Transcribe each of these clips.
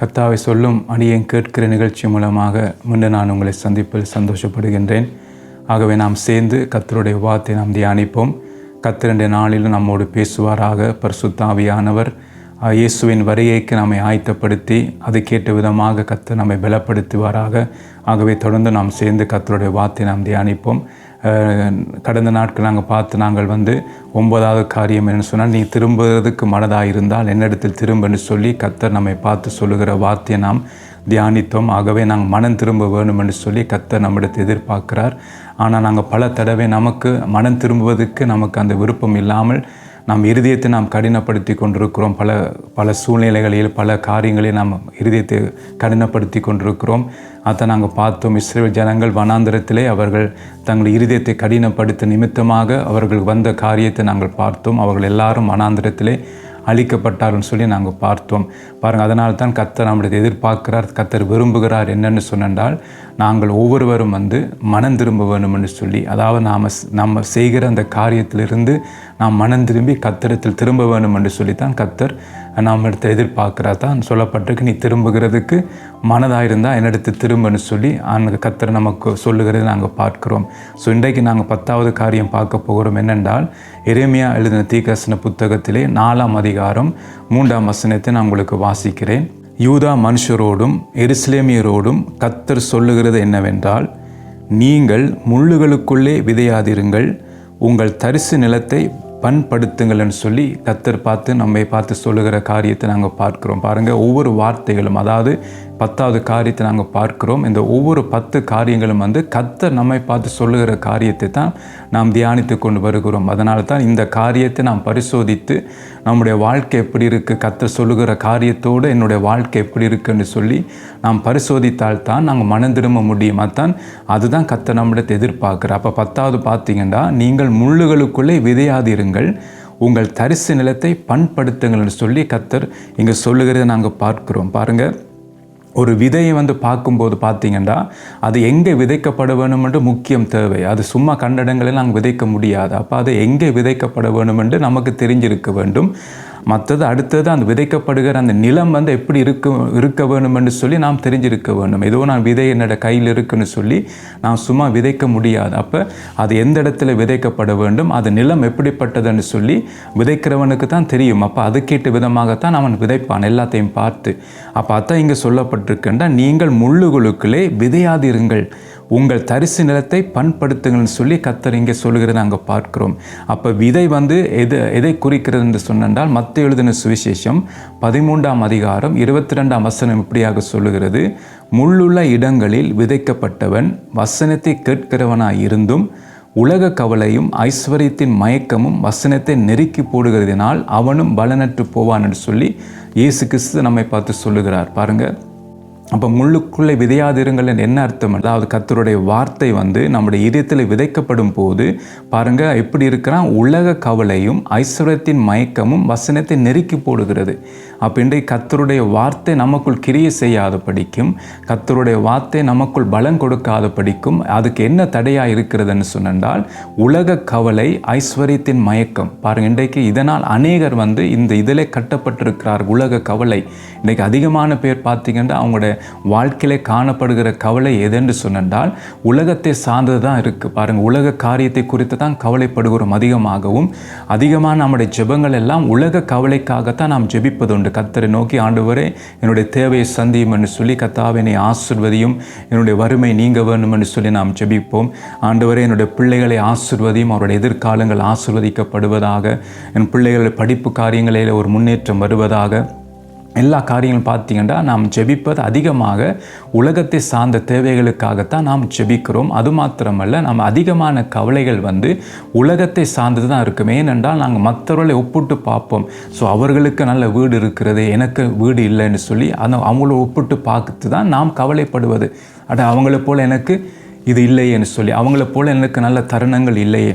கர்த்தாவை சொல்லும் அடியேன் கேட்கிற நிகழ்ச்சி மூலமாக மீண்டும் நான் உங்களை சந்திப்பில் சந்தோஷப்படுகின்றேன். ஆகவே நாம் சேர்ந்து கத்தருடைய வார்த்தை நாம் தியானிப்போம். கத்திரண்டு நாளிலும் நம்மோடு பேசுவாராக பரிசுத்தாவியானவர். இயேசுவின் வருகைக்கு நம்மை ஆயத்தப்படுத்தி அதுக்கேற்ற விதமாக கத்து நம்மை பலப்படுத்துவாராக. ஆகவே தொடர்ந்து நாம் சேர்ந்து கத்தருடைய வார்த்தை நாம் தியானிப்போம். கடந்த நாட்கள் நாங்கள் பார்த்து நாங்கள் வந்து ஒன்பதாவது காரியம் என்ன சொன்னால் நீ திரும்புவதற்கு மனதாக இருந்தால் என்னிடத்தில் திரும்பன்னு சொல்லி கத்தர் நம்மை பார்த்து சொல்லுகிற வார்த்தையை நாம் தியானித்தோம். ஆகவே நாங்கள் மனம் திரும்ப வேணும் என்று சொல்லி கத்தர் நம்மிடத்தை எதிர்பார்க்கிறார். ஆனால் நாங்கள் பல தடவை நமக்கு மனம் திரும்புவதற்கு நமக்கு அந்த விருப்பம் இல்லாமல் நாம் இருதயத்தை நாம் கடினப்படுத்தி கொண்டிருக்கிறோம். பல பல சூழ்நிலைகளில் பல காரியங்களில் நாம் இருதயத்தை கடினப்படுத்தி கொண்டிருக்கிறோம். அதை நாங்கள் பார்த்தோம். இஸ்ரேல் ஜனங்கள் வனாந்திரத்திலே அவர்கள் தங்கள் இருதயத்தை கடினப்படுத்த நிமித்தமாக அவர்கள் வந்த காரியத்தை நாங்கள் பார்த்தோம். அவர்கள் எல்லாரும் வனாந்திரத்திலே அழிக்கப்பட்டார்னு சொல்லி நாங்கள் பார்த்தோம். பாருங்கள் அதனால தான் கத்தர் நம்முடைய எதிர்பார்க்கிறார் கத்தர் விரும்புகிறார் என்னென்னு சொன்னால் நாங்கள் ஒவ்வொருவரும் வந்து மனம் திரும்ப வேணும்னு சொல்லி அதாவது நாம் நம்ம செய்கிற அந்த காரியத்திலிருந்து நாம் மனம் திரும்பி கத்தரத்தில் திரும்ப வேணும் என்று சொல்லி தான் கத்தர் நாம் எடுத்து எதிர்பார்க்கிறார் தான் சொல்லப்பட்டிருக்கு. நீ திரும்புகிறதுக்கு மனதாக இருந்தால் என்னிடத்து திரும்பன்னு சொல்லி அந்த கத்தர் நமக்கு சொல்லுகிறதை நாங்கள் பார்க்கிறோம். ஸோ இன்றைக்கு நாங்கள் பத்தாவது காரியம் பார்க்க போகிறோம் என்னென்றால் எரேமியா எழுதின தீகசன புத்தகத்திலே நாலாம் அதிகாரம் மூன்றாம் வசனத்தை நான் உங்களுக்கு வாசிக்கிறேன். யூதா மனுஷரோடும் எருசலேமியரோடும் கத்தர் சொல்லுகிறது என்னவென்றால் நீங்கள் முள்ளுகளுக்குள்ளே விதையாதிருங்கள் உங்கள் தரிசு நிலத்தை பண்படுத்துங்கள்னு சொல்லி கத்தர் பார்த்து நம்மை பார்த்து சொல்லுகிற காரியத்தை நாங்கள் பார்க்குறோம். பாருங்கள் ஒவ்வொரு வார்த்தைகளும் அதாவது பத்தாவது காரியத்தை நாங்கள் பார்க்கிறோம். இந்த ஒவ்வொரு பத்து காரியங்களும் வந்து கத்தர் நம்மை பார்த்து சொல்லுகிற காரியத்தை தான் நாம் தியானித்து கொண்டு வருகிறோம். அதனால தான் இந்த காரியத்தை நாம் பரிசோதித்து நம்முடைய வாழ்க்கை எப்படி இருக்குது கத்தர் சொல்லுகிற காரியத்தோடு என்னுடைய வாழ்க்கை எப்படி இருக்குன்னு சொல்லி நாம் பரிசோதித்தால் தான் நாங்கள் மனம் திரும்ப முடியுமா. தான் அதுதான் கத்தர் நம்மிடத்தை எதிர்பார்க்குற அப்போ பத்தாவது பார்த்தீங்கன்னா நீங்கள் முள்ளுகளுக்குள்ளே விதையாதிருங்கள். உங்கள் தரிசு நிலத்தை பண்படுத்துங்கள்னு சொல்லி கத்தர் இங்கே சொல்லுகிறதை நாங்கள் பார்க்குறோம். பாருங்கள் ஒரு விதையை வந்து பார்க்கும்போது பார்த்தீங்கன்னா அது எங்கே விதைக்கப்பட வேணுமென்று முக்கியம் தேவை. அது சும்மா கண்ட இடங்களில் நாங்கள் விதைக்க முடியாது. அப்போ அது எங்கே விதைக்கப்பட வேணுமென்று நமக்கு தெரிஞ்சிருக்க வேண்டும். மற்றது அடுத்தது அந்த விதைக்கப்படுகிற அந்த நிலம் வந்து எப்படி இருக்க இருக்க வேணும்னு சொல்லி நாம் தெரிஞ்சிருக்க வேண்டும். ஏதோ நான் விதை என்னோட கையில் இருக்குன்னு சொல்லி நான் சும்மா விதைக்க முடியாது. அப்போ அது எந்த இடத்துல விதைக்கப்பட வேண்டும் அது நிலம் எப்படிப்பட்டதுன்னு சொல்லி விதைக்கிறவனுக்கு தான் தெரியும். அப்போ அதுக்கேற்ற விதமாகத்தான் அவன் விதைப்பான் எல்லாத்தையும் பார்த்து. அப்போ அதான் இங்கே சொல்லப்பட்டிருக்கின்ற நீங்கள் முள்ளுகளுக்குள்ளே விதையாதிருங்கள். உங்கள் தரிசு நிலத்தை பண்படுத்துங்கள்னு சொல்லி கத்தர் இங்கே சொல்கிறத நாங்கள் பார்க்கிறோம். அப்போ விதை வந்து எது எதை குறிக்கிறது என்று சொன்னால் மத்த எழுதின சுவிசேஷம் பதிமூன்றாம் அதிகாரம் இருபத்தி ரெண்டாம் வசனம் இப்படியாக சொல்லுகிறது. முள்ளுள்ள இடங்களில் விதைக்கப்பட்டவன் வசனத்தை கேட்கிறவனாய் இருந்தும் உலக கவலையும் ஐஸ்வர்யத்தின் மயக்கமும் வசனத்தை நெருக்கி போடுகிறதினால் அவனும் பலனற்று போவான் என்று சொல்லி இயேசு கிறிஸ்து நம்மை பார்த்து சொல்லுகிறார். பாருங்கள் அப்போ முள்ளுக்குள்ளே விதையாதிருங்கள் என்ன அர்த்தம்? அதாவது கத்தருடைய வார்த்தை வந்து நம்முடைய இதயத்தில் விதைக்கப்படும் போது பாருங்க எப்படி இருக்கிறான்? உலக கவலையும் ஐஸ்வர்யத்தின் மயக்கமும் வசனத்தை நெருக்கி போடுகிறது. அப்போ இன்றைக்கு கத்தருடைய வார்த்தை நமக்குள் கிரிய செய்யாத படிக்கும் கத்தருடைய வார்த்தை நமக்குள் பலம் கொடுக்காத படிக்கும் அதுக்கு என்ன தடையாக இருக்கிறதுன்னு சொன்னால் உலக கவலை ஐஸ்வர்யத்தின் மயக்கம். பாருங்க இன்றைக்கு இதனால் அநேகர் வந்து இந்த இதில் கட்டப்பட்டிருக்கிறார் உலக கவலை. இன்றைக்கு அதிகமான பேர் பார்த்தீங்கன்னா அவங்களுடைய வாழ்க்கையிலே காணப்படுகிற கவலை எதென்று சொன்னால் உலகத்தை சார்ந்தது தான் இருக்குது பாருங்கள் உலக காரியத்தை குறித்து தான் கவலைப்படுகிறோம் அதிகமாகவும் அதிகமாக நம்முடைய ஜெபங்கள் எல்லாம் உலக கவலைக்காகத்தான் நாம் ஜெபிப்பதுண்டு. கத்தரை நோக்கி ஆண்டவரே என்னுடைய தேவையை சந்தியும் என்று சொல்லி கத்தாவினை ஆசிர்வதியும் என்னுடைய வறுமை நீங்க வேணும் என்று சொல்லி நாம் ஜெபிப்போம். ஆண்டவரே என்னுடைய பிள்ளைகளை ஆசிர்வதியும் அவருடைய எதிர்காலங்கள் ஆசிர்வதிக்கப்படுவதாக என் பிள்ளைகளுடைய படிப்பு காரியங்களில் ஒரு முன்னேற்றம் வருவதாக எல்லா காரியங்களும் பார்த்தீங்கன்னா நாம் ஜெபிப்பது அதிகமாக உலகத்தை சார்ந்த தேவைகளுக்காகத்தான் நாம் ஜெபிக்கிறோம். அது மாத்திரமல்ல நம்ம அதிகமான கவலைகள் வந்து உலகத்தை சார்ந்தது தான் இருக்கும். ஏனென்றால் நாங்கள் மற்றவர்களை ஒப்பிட்டு பார்ப்போம். ஸோ அவர்களுக்கு நல்ல வீடு இருக்கிறது எனக்கு வீடு இல்லைன்னு சொல்லி அந்த அவங்கள ஒப்பிட்டு பார்த்து தான் நாம் கவலைப்படுவது. அட அவங்கள போல் எனக்கு இது இல்லையேன்னு சொல்லி அவங்கள போல் எனக்கு நல்ல தருணங்கள் இல்லையே.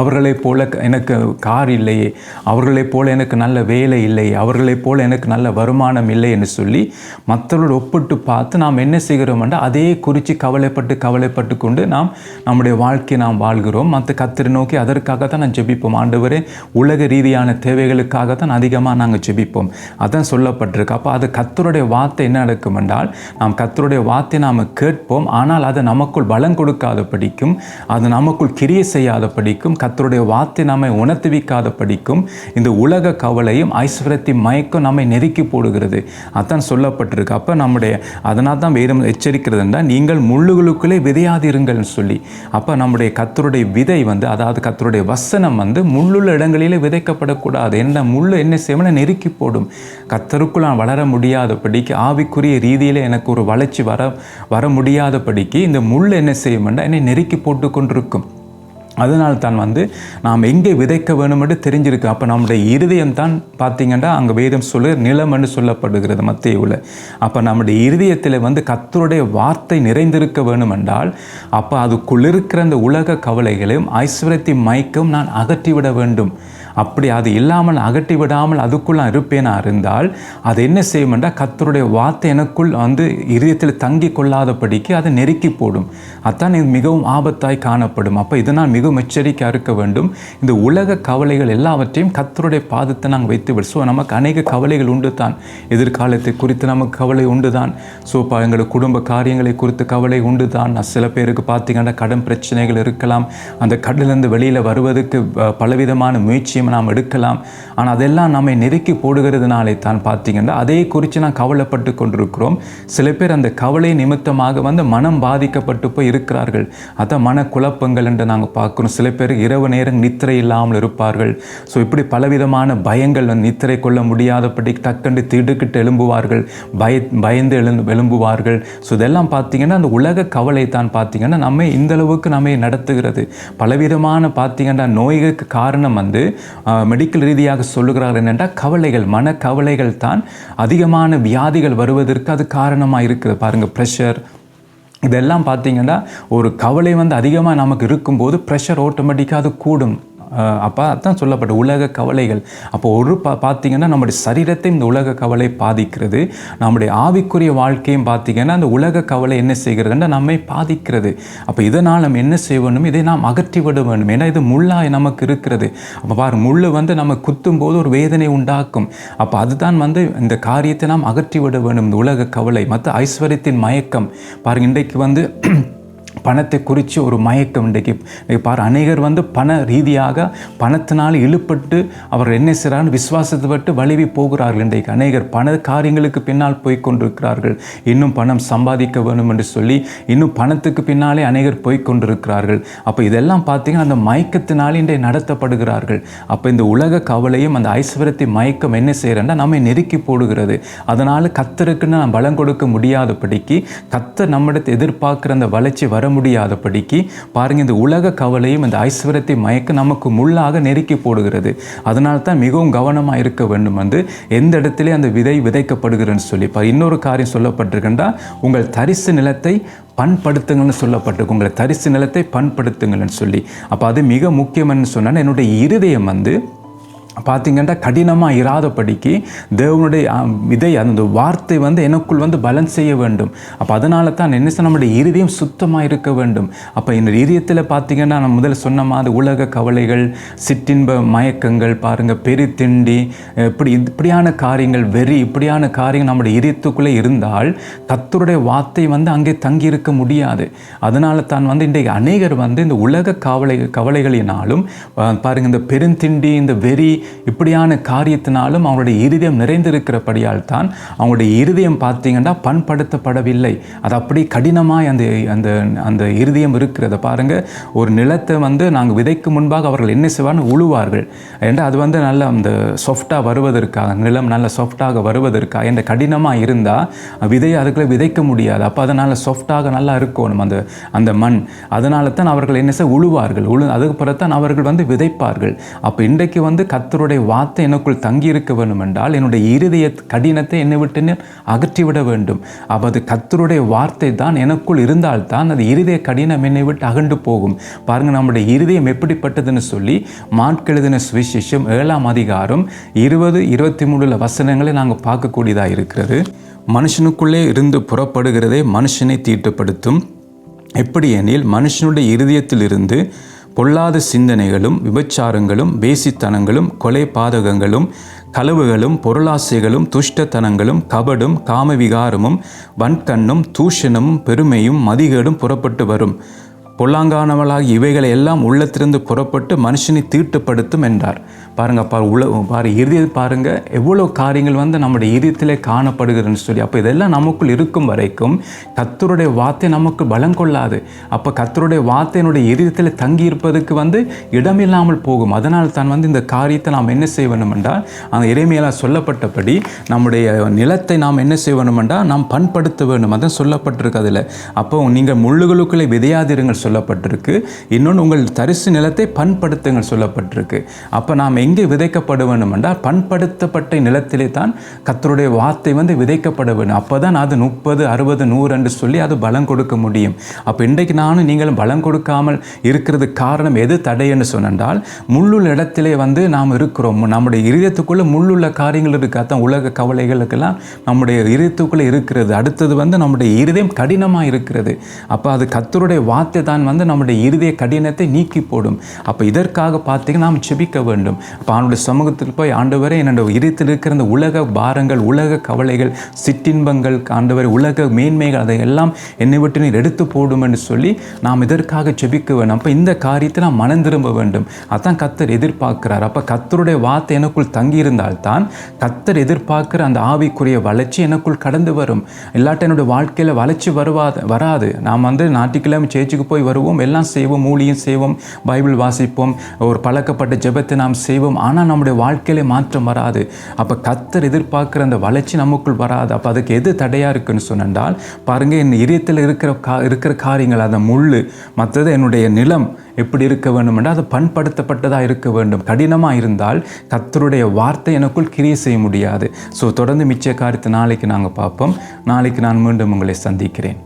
அவர்களைப் போல எனக்கு கார் இல்லையே அவர்களைப் போல எனக்கு நல்ல வேலை இல்லை அவர்களைப் போல எனக்கு நல்ல வருமானம் இல்லை என்று சொல்லி மற்றவர்களோடு ஒப்பிட்டு பார்த்து நாம் என்ன செய்கிறோம் என்றால் அதே குறித்து கவலைப்பட்டு கவலைப்பட்டு கொண்டு நாம் நம்முடைய வாழ்க்கையை நாம் வாழ்கிறோம். மற்ற கத்திரை நோக்கி அதற்காக தான் நான் ஜெபிப்போம். ஆண்டவரே உலக ரீதியான தேவைகளுக்காக தான் அதிகமாக நாங்கள் ஜெபிப்போம். அதான் சொல்லப்பட்டிருக்கு. அப்போ அது கத்தருடைய வார்த்தை என்ன நடக்கும் என்றால் நாம் கத்தருடைய வார்த்தை நாம் கேட்போம். ஆனால் அது நமக்குள் பலம் கொடுக்காத படிக்கும் அது நமக்குள் கிரிய செய்யாத படிக்கும் கத்தருடைய வார்த்தை நம்மை உணர்த்துவிக்காத படிக்கும் இந்த உலக கவலையும் ஐஸ்வர்யத்தின் மயக்கம் நம்மை நெருக்கி போடுகிறது. அதான் சொல்லப்பட்டிருக்கு. அப்போ நம்முடைய அதனால் தான் வேறும் எச்சரிக்கிறதுனா நீங்கள் முள்ளுகளுக்குள்ளே விதையாதிருங்கள்னு சொல்லி அப்போ நம்முடைய கத்தருடைய விதை வந்து அதாவது கத்தருடைய வசனம் வந்து முள்ளுள்ள இடங்களிலே விதைக்கப்படக்கூடாது. என்ன முள் என்ன செய்யணும் நெருக்கி போடும். கத்தருக்குள் நான் வளர முடியாதபடிக்கு ஆவிக்குரிய ரீதியில் எனக்கு ஒரு வளர்ச்சி வர வர முடியாதபடிக்கு இந்த முள் என்ன செய்யும்னா என்னை நெருக்கி போட்டு கொண்டிருக்கும். அதனால் தான் வந்து நாம் எங்கே விதைக்க வேணுமென்று தெரிஞ்சிருக்கு. அப்போ நம்முடைய இருதயம் தான் பார்த்தீங்கன்னா அங்கே வேதம் சொல்லு நிலம் என்று சொல்லப்படுகிறது மத்தியுள்ள அப்போ நம்முடைய இருதயத்தில் வந்து கத்தருடைய வார்த்தை நிறைந்திருக்க வேணுமென்றால் அப்போ அதுக்குள் இருக்கிற அந்த உலக கவலைகளையும் ஐஸ்வர்யத்தின் மயக்கம் நான் அகற்றிவிட வேண்டும். அப்படி அது இல்லாமல் அகட்டி விடாமல் அதுக்குள்ளே நான் இருப்பேனா இருந்தால் அது என்ன செய்யும் என்றால் கத்தருடைய வார்த்தை எனக்குள் வந்து இதயத்தில் தங்கி கொள்ளாதபடிக்கு அதை நெருக்கி போடும். அதான் இது மிகவும் ஆபத்தாய் காணப்படும். அப்போ இதனால் மிகவும் எச்சரிக்கையாக இருக்க வேண்டும். இந்த உலக கவலைகள் எல்லாவற்றையும் கத்தருடைய பாதத்தை நாங்கள் வைத்து விடு ஸோ நமக்கு அநேக கவலைகள் உண்டு தான் எதிர்காலத்தை குறித்து நமக்கு கவலை உண்டு தான் ஸோ இப்போ எங்களோட குடும்ப காரியங்களை குறித்து கவலை உண்டு தான் சில பேருக்கு பார்த்தீங்கன்னா கடன் பிரச்சனைகள் இருக்கலாம். அந்த கடலிருந்து வெளியில் வருவதற்கு பலவிதமான முயற்சியும் நாம் எடுக்கலாம். ஆனால் அதெல்லாம் நம்மை நெருக்கி போடுகிறதுனாலே தான் பார்த்தீங்கன்னா அதே குறித்து நான் கவலைப்பட்டு கொண்டிருக்கிறோம். சில பேர் அந்த கவலை நிமித்தமாக வந்து மனம் பாதிக்கப்பட்டு போய் இருக்கிறார்கள். அதான் மன குழப்பங்கள் என்று நாங்கள் பார்க்குறோம். சில பேர் இரவு நேரம் நித்திரை இல்லாமல் இருப்பார்கள். ஸோ இப்படி பலவிதமான பயங்கள் நித்திரை கொள்ள முடியாதபடி டக்குண்டு திடுக்கிட்டு எழும்புவார்கள். பய பயந்து எழுந்து எழும்புவார்கள். ஸோ இதெல்லாம் பார்த்தீங்கன்னா அந்த உலக கவலை தான் பார்த்தீங்கன்னா நம்மை இந்த அளவுக்கு நம்மை நடத்துகிறது. பலவிதமான பார்த்தீங்கன்னா நோய்களுக்கு காரணம் வந்து மெடிக்கல் ரீதியாக சொல்லுகிறார்கள் என்னென்றால் கவலைகள் மன கவலைகள் தான் அதிகமான வியாதிகள் வருவதற்கு அது காரணமாக இருக்குது. பாருங்கள் ப்ரெஷர் இதெல்லாம் பார்த்தீங்கன்னா ஒரு கவலை வந்து அதிகமாக நமக்கு இருக்கும்போது ப்ரெஷர் ஆட்டோமேட்டிக்காக அது கூடும். அப்போ அதான் சொல்லப்பட்ட உலக கவலைகள். அப்போ ஒரு பா பார்த்தீங்கன்னா நம்முடைய சரீரத்தை இந்த உலக கவலை பாதிக்கிறது. நம்முடைய ஆவிக்குரிய வாழ்க்கையும் பார்த்தீங்கன்னா அந்த உலக கவலை என்ன செய்கிறதுன்னா நம்மை பாதிக்கிறது. அப்போ இதனால் நம்ம என்ன செய்வணும் இதை நாம் அகற்றி விட வேண்டும். ஏன்னா இது முள்ளாய் நமக்கு இருக்கிறது. அப்போ பாரு முள் வந்து நம்ம குத்தும் போது ஒரு வேதனை உண்டாக்கும். அப்போ அதுதான் வந்து இந்த காரியத்தை நாம் அகற்றி விட வேண்டும் இந்த உலக கவலை. மற்ற ஐஸ்வர்யத்தின் மயக்கம். பாருங்க இன்றைக்கு வந்து பணத்தை குறித்து ஒரு மயக்கம் இன்றைக்கு பாரு அநேகர் வந்து பண ரீதியாக பணத்தினால் இழுப்பட்டு அவர் என்ன செய்கிறான்னு விசுவாசத்தை விட்டு வலிவி போகிறார்கள் இன்றைக்கு. அநேகர் பண காரியங்களுக்கு பின்னால் போய் கொண்டிருக்கிறார்கள். இன்னும் பணம் சம்பாதிக்க வேணும் என்று சொல்லி இன்னும் பணத்துக்கு பின்னாலே அநேகர் போய் கொண்டிருக்கிறார்கள். அப்போ இதெல்லாம் பார்த்தீங்கன்னா அந்த மயக்கத்தினாலே இன்றைய நடத்தப்படுகிறார்கள். அப்போ இந்த உலக கவலையும் அந்த ஐஸ்வர்யத்தை மயக்கம் என்ன செய்கிறேன்னா நம்மை நெருக்கி போடுகிறது. அதனால் கத்தருக்குன்னு நான் பலம் கொடுக்க முடியாதபடிக்கு கத்தர் நம்மிடத்தை எதிர்பார்க்குற அந்த வளர்ச்சி வர முடியாதபடிக்கு பாருங்க இந்த உலக கவலையும் இந்த ஐஸ்வர்யத்தை மயக்க நமக்கு முள்ளாக நெருக்கி போடுகிறது. அதனால தான் மிகவும் கவனமாக இருக்க வேண்டும் வந்து எந்த இடத்துல அந்த விதை விதைக்கப்படுகிறன்னு சொல்லி இப்போ இன்னொரு காரியம் சொல்லப்பட்டிருக்கின்றா உங்கள் தரிசு நிலத்தை பண்படுத்துங்கள்னு சொல்லப்பட்டிருக்கு. உங்களை தரிசு நிலத்தை பண்படுத்துங்கள்னு சொல்லி. அப்போ அது மிக முக்கியம்னு சொன்னால் என்னுடைய இருதயம் வந்து பார்த்தீங்கன்னா கடினமாக இராதபடிக்கு தேவனுடைய இதை அந்த வார்த்தை வந்து எனக்குள் வந்து பலன் செய்ய வேண்டும். அப்போ அதனால தான் என்ன செய்ய நம்முடைய இருதயம் சுத்தமாக இருக்க வேண்டும். அப்போ இந்த இதயத்தில் பார்த்தீங்கன்னா நான் முதல்ல சொன்ன மாதிரி உலக கவலைகள் சிற்றின்ப மயக்கங்கள் பாருங்கள் பெருத்திண்டி இப்படி இப்படியான காரியங்கள் வெறி இப்படியான காரியங்கள் நம்முடைய இதயத்துக்குள்ளே இருந்தால் கத்தருடைய வார்த்தை வந்து அங்கே தங்கி இருக்க முடியாது. அதனால தான் வந்து இன்றைக்கு அநேகர் வந்து இந்த உலக கவலை கவலைகளினாலும் பாருங்கள் இந்த பெருந்திண்டி இந்த வெறி இப்படியான காரியத்தினாலும் அவங்களுடைய இருதயம் நிறைந்திருக்கிறபடியால் தான் அவங்களுடைய இருதயம் பார்த்தீங்கன்னா பண்படுத்தப்படவில்லை. அது அப்படி கடினமாய் அந்த அந்த அந்த இருதயம் இருக்கிறத பாருங்க. ஒரு நிலத்தை வந்து நாங்கள் விதைக்கு முன்பாக அவர்கள் என்ன செய்வான்னு உழுவார்கள். ஏன்னா அது வந்து நல்ல அந்த சாஃப்டாக வருவதற்காக நிலம் நல்ல சாஃப்டாக வருவதற்காக என்ற கடினமாக இருந்தால் விதையை அதுக்குள்ளே விதைக்க முடியாது. அப்போ அதனால் சாஃப்டாக நல்லா இருக்கணும் அந்த அந்த மண். அதனால தான் அவர்கள் என்ன செய்ய? உழுவார்கள். உழு அதுக்கு பிறகு தான் அவர்கள் வந்து விதைப்பார்கள். அப்போ இன்றைக்கு வந்து கத்த கத்தருடைய வார்த்தை எனக்குள் தங்கியிருக்க வேண்டும் என்றால் என்னுடைய இருதய கடினத்தை என்னை விட்டு அகற்றிவிட வேண்டும். அவது கர்த்தருடைய கத்தருடைய வார்த்தை தான் எனக்குள் இருந்தால்தான் அது இருதய கடினம் என்னை விட்டு அகண்டு போகும். பாருங்க நம்முடைய இருதயம் எப்படிப்பட்டதுன்னு சொல்லி மாட்கெழுதின சுவிசேஷம் ஏழாம் அதிகாரம் இருபது இருபத்தி மூணுல வசனங்களை நாங்கள் பார்க்கக்கூடியதாக இருக்கிறது. மனுஷனுக்குள்ளே இருந்து புறப்படுகிறதே மனுஷனை தீட்டுப்படுத்தும். எப்படி எனில் மனுஷனுடைய இருதயத்திலிருந்து பொல்லாத சிந்தனைகளும் விபச்சாரங்களும் பேசித்தனங்களும் கொலை பாதகங்களும் களவுகளும் பொருளாசைகளும் துஷ்டத்தனங்களும் கபடும் காமவிகாரமும் வன்கண்ணும் தூஷணமும் பெருமையும் மதிகேடும் புறப்பட்டு வரும். பொல்லாங்கானவளாகி இவைகளை எல்லாம் உள்ளத்திலிருந்து புறப்பட்டு மனுஷனை தீட்டுப்படுத்தும் என்றார். பாருங்க பா உள்ள பாரு இறுதி பாருங்க எவ்வளோ காரியங்கள் வந்து நம்முடைய இறுதியிலே காணப்படுகிறதுன்னு சொல்லி அப்போ இதெல்லாம் நமக்குள் இருக்கும் வரைக்கும் கத்தருடைய வார்த்தை நமக்கு பலம் கொள்ளாது. அப்போ கத்தருடைய வார்த்தையினுடைய இறுதியத்தில் தங்கி இருப்பதுக்கு வந்து இடமில்லாமல் போகும். அதனால் தான் வந்து இந்த காரியத்தை நாம் என்ன செய்ய வேண்டும் என்றால் அந்த இறைமையெல்லாம் சொல்லப்பட்டபடி நம்முடைய நிலத்தை நாம் என்ன செய்ய வேண்டும் என்றால் நாம் பண்படுத்த வேண்டும். அதான் சொல்லப்பட்டிருக்கு அதில். அப்போ நீங்கள் முள்ளுகளுக்குள்ளே விதையாதிருங்கள். சொல்லப்பட்டிருக்கு. இன்னொன்று உங்கள் தரிசு நிலத்தை பண்படுத்துங்கள் சொல்லப்பட்டிருக்கு. அப்போ நாம் எங்கே விதைக்கப்பட வேண்டும் என்றால் பண்படுத்தப்பட்ட நிலத்திலே தான் கத்தருடைய வார்த்தை வந்து விதைக்கப்பட வேண்டும். அப்போ தான் அது முப்பது அறுபது நூறு என்று சொல்லி அது பலம் கொடுக்க முடியும். அப்போ இன்றைக்கு நானும் நீங்களும் பலம் கொடுக்காமல் இருக்கிறது காரணம் எது? தடை என்று சொன்னால் முள்ளுள்ள இடத்திலே வந்து நாம் இருக்கிறோம். நம்முடைய இதயத்துக்குள்ளே முள்ளுள்ள காரியங்கள் இருக்காதான் உலக கவலைகளுக்கெல்லாம் நம்முடைய இதயத்துக்குள்ளே இருக்கிறது. அடுத்தது வந்து நம்முடைய இருதயம் கடினமாக இருக்கிறது. அப்போ அது கத்தருடைய வார்த்தை தான் வந்து நம்முடைய இருதய கடினத்தை நீக்கி போடும். அப்போ இதற்காக பார்த்தீங்கன்னா நாம் செபிக்க வேண்டும். அப்போ அவனுடைய சமூகத்தில் போய் ஆண்டவரே என்னோட இதயத்தில் இருக்கிற அந்த உலக பாரங்கள் உலக கவலைகள் சிற்றின்பங்கள் ஆண்டவரை உலக மேன்மைகள் அதை எல்லாம் என்னை விட்டு நீர் எடுத்து போடும் என்று சொல்லி நாம் இதற்காக செபிக்க வேண்டும். அப்போ இந்த காரியத்தை நாம் மனம் திரும்ப வேண்டும். அதான் கத்தர் எதிர்பார்க்கிறார். அப்போ கத்தருடைய வார்த்தை எனக்குள் தங்கியிருந்தால்தான் கத்தர் எதிர்பார்க்கிற அந்த ஆவிக்குரிய வளர்ச்சி எனக்குள் கடந்து வரும். இல்லாட்ட என்னுடைய வாழ்க்கையில் வளர்ச்சி வருவாது வராது. நாம் வந்து ஞாயிற்றுக்கிழமை சேர்ச்சுக்கு போய் வருவோம் எல்லாம் செய்வோம் ஊழியம் செய்வோம் பைபிள் வாசிப்போம் ஒரு பழக்கப்பட்ட ஜெபத்தை நாம் செய்வோம். ஆனால் நம்முடைய வாழ்க்கையில மாற்றம் வராது. அப்போ கத்தர் எதிர்பார்க்குற அந்த வளர்ச்சி நமக்குள் வராது. அப்போ அதுக்கு எது தடையாக இருக்குன்னு சொன்னால் பாருங்க என் இதயத்தில் இருக்கிற கா இருக்கிற காரியங்கள் அந்த முள் மற்றது என்னுடைய நிலம் எப்படி இருக்க வேண்டும் என்றால் அது பண்படுத்தப்பட்டதாக இருக்க வேண்டும். கடினமாக இருந்தால் கத்தருடைய வார்த்தை எனக்குள் கிரியை செய்ய முடியாது. ஸோ தொடர்ந்து மிச்ச காரியத்தை நாளைக்கு நாங்கள் பார்ப்போம். நாளைக்கு நான் மீண்டும் உங்களை சந்திக்கிறேன்.